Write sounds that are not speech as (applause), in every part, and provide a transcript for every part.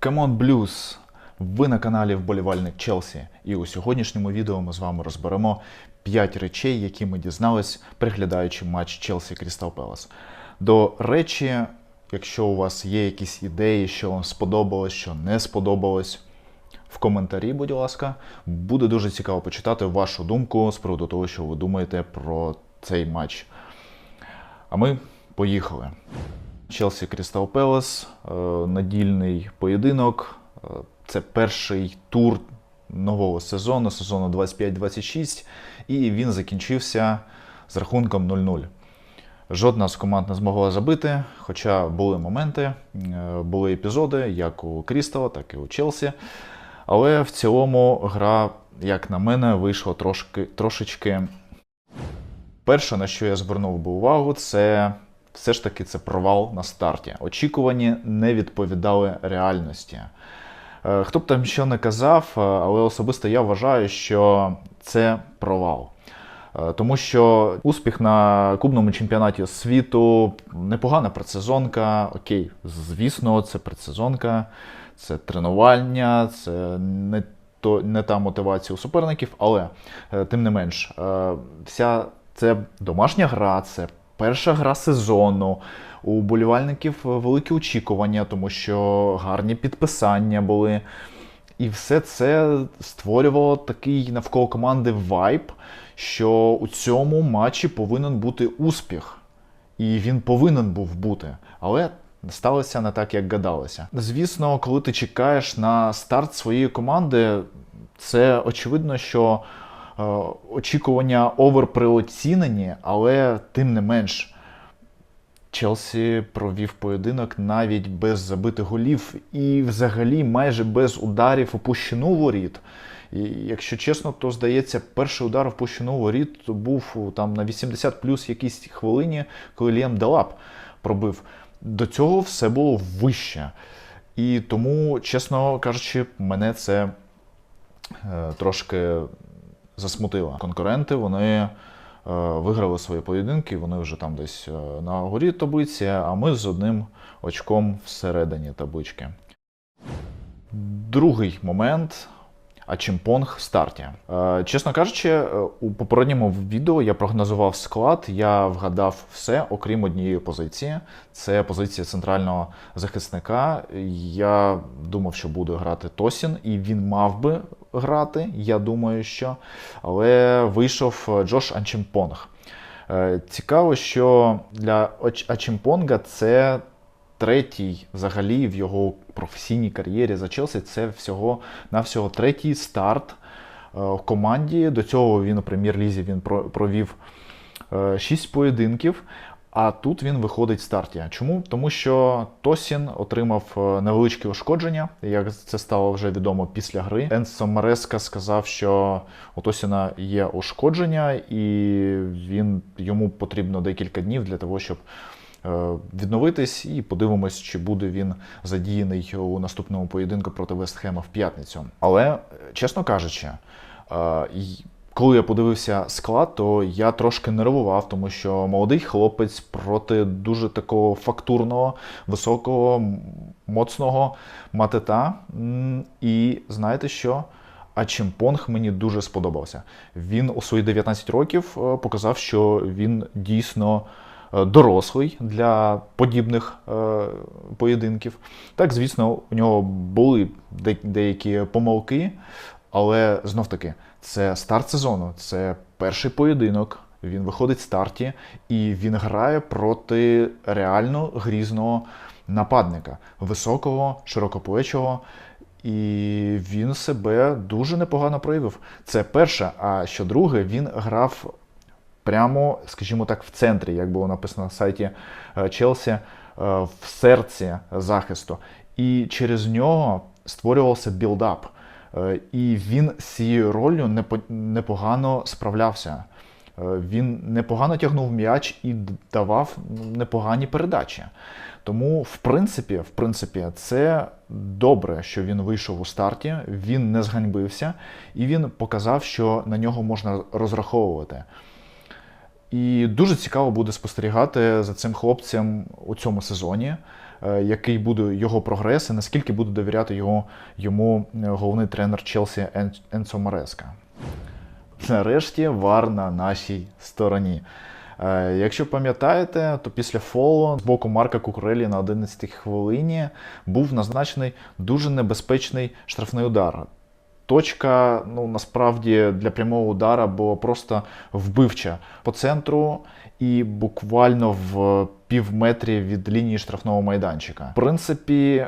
Камон Блюз! Ви на каналі Вболівальник Челсі. І у сьогоднішньому відео ми з вами розберемо 5 речей, які ми дізнались, приглядаючи матч Челсі Крістал Пелас. До речі, якщо у вас є якісь ідеї, що вам сподобалось, що не сподобалось, в коментарі, будь ласка, буде дуже цікаво почитати вашу думку з приводу того, що ви думаєте про цей матч. А ми поїхали. Челсі Крістал Пелес, е, надільний поєдинок. Е, Це перший тур нового сезону, сезону 25-26, і він закінчився з рахунком 0-0. Жодна з команд не змогла забити, хоча були моменти, е, були епізоди як у Крістала, так і у Челсі. Але в цілому гра, як на мене, вийшла трошки, трошечки Перше, на що я звернув би увагу, це все ж таки це провал на старті. Очікувані не відповідали реальності. Е, Хто б там що не казав, е, але особисто я вважаю, що це провал. Е, Тому що успіх на клубному чемпіонаті світу непогана предсезонка. Окей, звісно, це предсезонка, це тренування, це не, то, не та мотивація у суперників, але тим не менш, вся це домашня гра, це перша гра сезону. У болівальників великі очікування, тому що гарні підписання були. І все це створювало такий навколо команди вайб, що у цьому матчі повинен бути успіх. І він повинен був бути. Але сталося не так, як гадалося. Звісно, коли ти чекаєш на старт своєї команди, це очевидно, що очікування оверприоцінені, але тим не менш. Челсі провів поєдинок навіть без забитих голів і взагалі майже без ударів у площину воріт. І якщо чесно, то здається, перший удар в площину воріт був там на 80 плюс якійсь хвилині, коли Ліам Делап пробив. До цього все було вище. І тому, чесно кажучи, мене це е, трошки засмутило. Конкуренти вони е, виграли свої поєдинки, вони вже там десь е, на горі таблиці, а ми з одним очком всередині таблички. Другий момент. Ачимпонг в старті. Е, чесно кажучи, е, у попередньому відео я прогнозував склад, я вгадав все, окрім однієї позиції. Це позиція центрального захисника. Я думав, що буде грати Тосін, і він мав би грати. Я думаю, що. Але вийшов е, Джош Анчимпонг. Е, Цікаво, що для Ачимпонга це третій взагалі в його професійній кар'єрі за Челсі. Це всього навсього третій старт е, в команді. До цього він у прем'єр-лізі він провів е, шість поєдинків. А тут він виходить в старті. Чому? Тому що Тосін отримав е, невеличке ушкодження, як це стало вже відомо після гри. Енсо Мареска сказав, що у Тосіна є ушкодження, і він йому потрібно декілька днів для того, щоб відновитись, і подивимось, чи буде він задіяний у наступному поєдинку проти Вестхема в п'ятницю. Але, е, чесно кажучи, е, коли я подивився склад, то я трошки нервував, тому що молодий хлопець проти дуже такого фактурного, високого, моцного матета. І знаєте що? А Чимпонг мені дуже сподобався. Він у свої 19 років е, показав, що він дійсно е, дорослий для подібних е, поєдинків. Так, звісно, у нього були деякі помилки, але знов таки, це старт сезону, це перший поєдинок. Він виходить в старті і він грає проти реально грізного нападника, високого, широкоплечого. І він себе дуже непогано проявив. Це перше. А що друге, він грав прямо, скажімо так, в центрі, як було написано на сайті е, Челсі, е, в серці захисту. І через нього створювався білдап. Е, І він з цією непо- непогано справлявся. Він непогано тягнув м'яч і давав непогані передачі. Тому, в принципі, в принципі, це добре, що він вийшов у старті, він не зганьбився, і він показав, що на нього можна розраховувати. І дуже цікаво буде спостерігати за цим хлопцем у цьому сезоні. е, який буде його прогрес і наскільки буде довіряти його, йому е, головний тренер Челсі Ен- Енцо Мореска. Нарешті вар на нашій стороні. Е, Якщо пам'ятаєте, то після фолу з боку Марка Кукурелі на 11-й хвилині був назначений дуже небезпечний штрафний удар. Точка, ну насправді для прямого удара була просто вбивча по центру і буквально в півметрі від лінії штрафного майданчика. В принципі,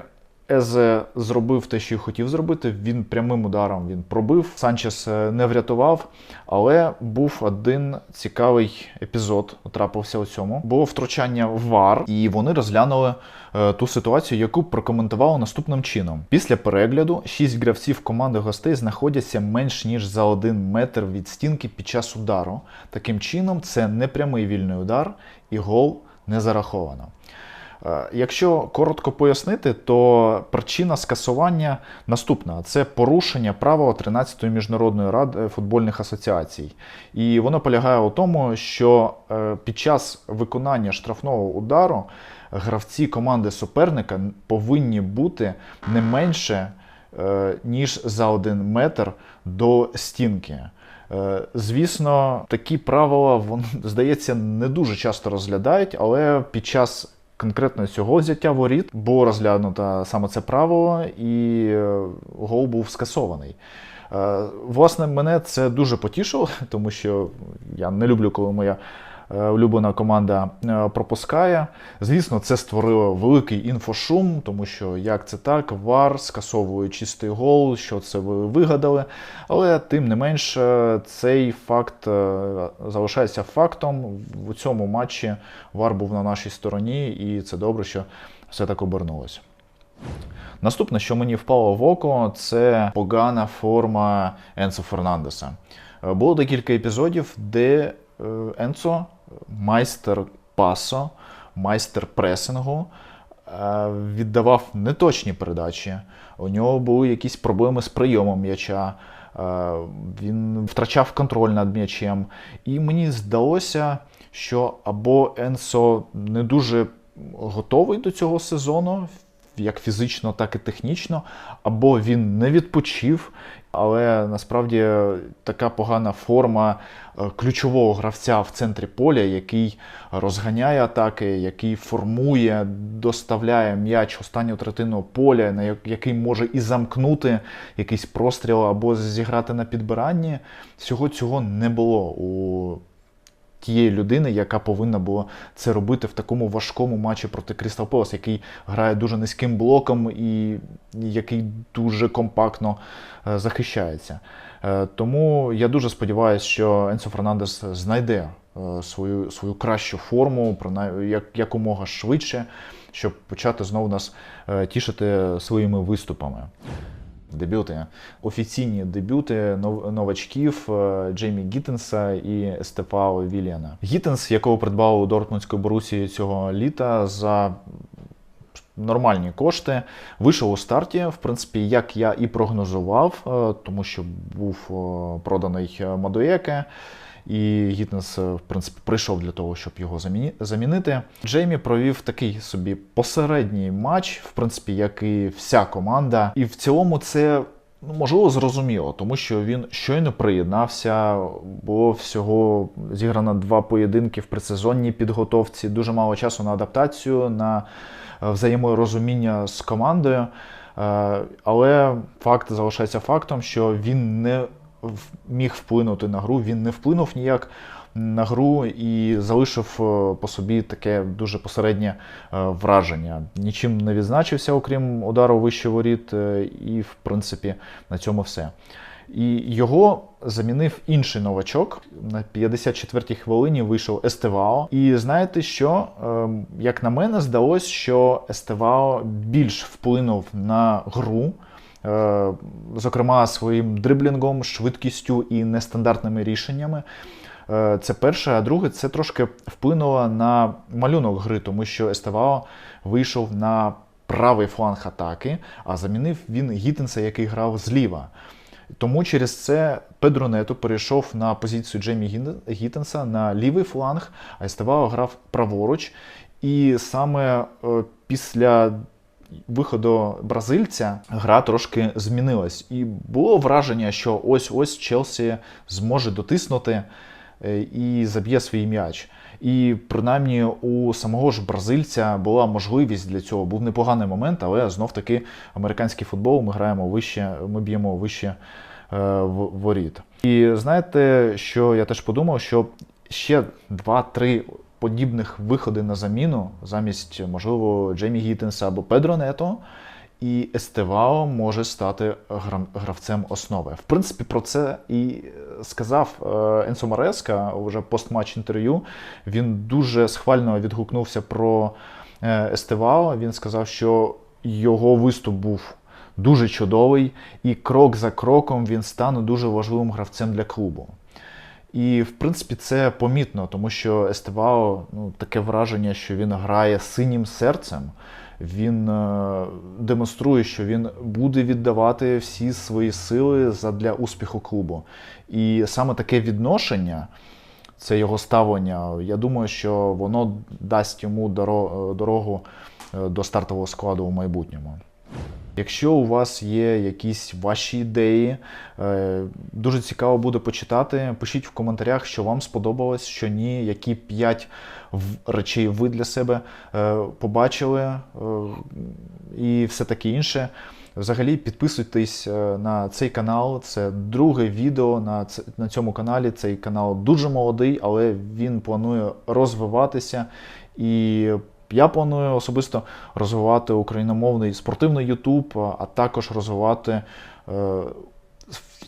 Езе зробив те, що хотів зробити. Він прямим ударом він пробив. Санчес е, не врятував, але був один цікавий епізод. Трапився у цьому. Було втручання в ВАР, і вони розглянули е, ту ситуацію, яку прокоментували наступним чином. Після перегляду шість гравців команди гостей знаходяться менш ніж за один метр від стінки під час удару. Таким чином, це не прямий вільний удар, і гол не зараховано. Е, Якщо коротко пояснити, то причина скасування наступна: це порушення правил 13-ї міжнародної ради футбольних асоціацій. І воно полягає у тому, що е, під час виконання штрафного удару гравці команди суперника повинні бути не менше е, ніж за один метр до стінки. Е, Звісно, такі правила вон, (laughs) здається не дуже часто розглядають, але під час конкретно цього взяття воріт було розглянуто саме це правило, і е, гол був скасований. Е, Власне, мене це дуже потішило, (laughs) тому що я не люблю, коли моя улюблена команда е, пропускає. Звісно, це створило великий інфошум, тому що як це так, ВАР скасовує чистий гол, що це ви вигадали. Але тим не менш, е, цей факт е, залишається фактом. В цьому матчі ВАР був на нашій стороні, і це добре, що все так обернулося. Наступне, що мені впало в око, це погана форма Енсо Фернандеса. Е, Було декілька епізодів, де е, Енцо, майстер пасо, майстер пресингу, е, віддавав неточні передачі. У нього були якісь проблеми з прийомом м'яча. е, Він втрачав контроль над м'ячем. І мені здалося, що або Енсо не дуже готовий до цього сезону, як фізично, так і технічно, або він не відпочив. Але насправді така погана форма е, ключового гравця в центрі поля, який розганяє атаки, який формує, доставляє м'яч останню третину поля, на який може і замкнути якийсь простріл або зіграти на підбиранні. Всього цього не було у тієї людини, яка повинна була це робити в такому важкому матчі проти Крістал Пелас, який грає дуже низьким блоком і який дуже компактно е, захищається. Е, Тому я дуже сподіваюся, що Енсо Фернандес знайде е, свою, свою кращу форму, як, якомога швидше, щоб почати знову нас тішити своїми виступами. Дебюти, офіційні дебюти нов- новачків е, Джеймі Гіттенса і Степао Вільяна. Гіттенс, якого придбав у Дортмундської Борусі цього літа за нормальні кошти, вийшов у старті, в принципі, як я і прогнозував, е, тому що був е, проданий е, Мадуеке. І Гітнес, е, в принципі, прийшов для того, щоб його замінити. Джеймі провів такий собі посередній матч, в принципі, як і вся команда. І в цілому це ну, можливо зрозуміло, тому що він щойно приєднався. Було всього зіграно два поєдинки в предсезонній підготовці, дуже мало часу на адаптацію, на е, взаєморозуміння з командою. Е, Але факт залишається фактом, що він не міг вплинути на гру, він не вплинув ніяк на гру і залишив е, по собі таке дуже посереднє е, враження. Нічим не відзначився, окрім удару вище воріт, е, і в принципі на цьому все. І його замінив інший новачок. На 54-й хвилині вийшов Естевао. І знаєте що? Ем, Як на мене, здалось, що Естевао більш вплинув на гру. Е, Зокрема, своїм дриблінгом, швидкістю і нестандартними рішеннями. Е, Це перше, а друге, це трошки вплинуло на малюнок гри, тому що Естевао вийшов на правий фланг атаки, а замінив він Гіттенса, який грав зліва. Тому через це Педро Нето перейшов на позицію Джеймі Гіттенса на лівий фланг, а Естевао грав праворуч. І саме е, після виходу бразильця гра трошки змінилась. І було враження, що ось-ось Челсі зможе дотиснути е, і заб'є свій м'яч. І принаймні у самого ж бразильця була можливість для цього. Був непоганий момент, але знов таки американський футбол ми граємо вище, ми б'ємо вище е, воріт. І знаєте, що я теж подумав, що ще 2-3 подібних виходи на заміну замість, можливо, Джеймі Гіттенса або Педро Нето. І Естевао може стати гравцем основи. В принципі, про це і сказав е, Енсо Мареска вже постматч інтерв'ю. Він дуже схвально відгукнувся про е, Естевао. Він сказав, що його виступ був дуже чудовий, і крок за кроком він стане дуже важливим гравцем для клубу. І, в принципі, це помітно, тому що Естевао ну, таке враження, що він грає синім серцем. Він е, демонструє, що він буде віддавати всі свої сили задля успіху клубу. І саме таке відношення, це його ставлення, я думаю, що воно дасть йому дорогу е, до стартового складу у майбутньому. Якщо у вас є якісь ваші ідеї, е, дуже цікаво буде почитати. Пишіть в коментарях, що вам сподобалось, що ні, які п'ять речей ви для себе е, побачили е, і все таке інше. Взагалі підписуйтесь на цей канал. Це друге відео на, на цьому каналі. Цей канал дуже молодий, але він планує розвиватися. І я планую особисто розвивати україномовний спортивний YouTube, а також розвивати е,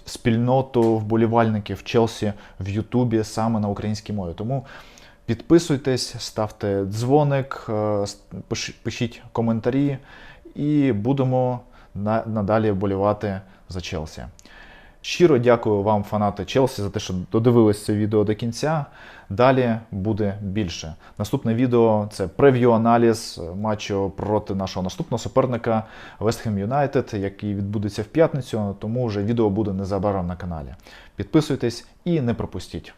спільноту вболівальників Челсі в Ютубі саме на українській мові. Тому підписуйтесь, ставте дзвоник, е, пишіть коментарі, і будемо на- надалі вболівати за Челсі. Щиро дякую вам, фанати Челсі, за те, що додивились це відео до кінця. Далі буде більше. Наступне відео це прев'ю-аналіз матчу проти нашого наступного суперника Ham United, який відбудеться в п'ятницю. Тому вже відео буде незабаром на каналі. Підписуйтесь і не пропустіть.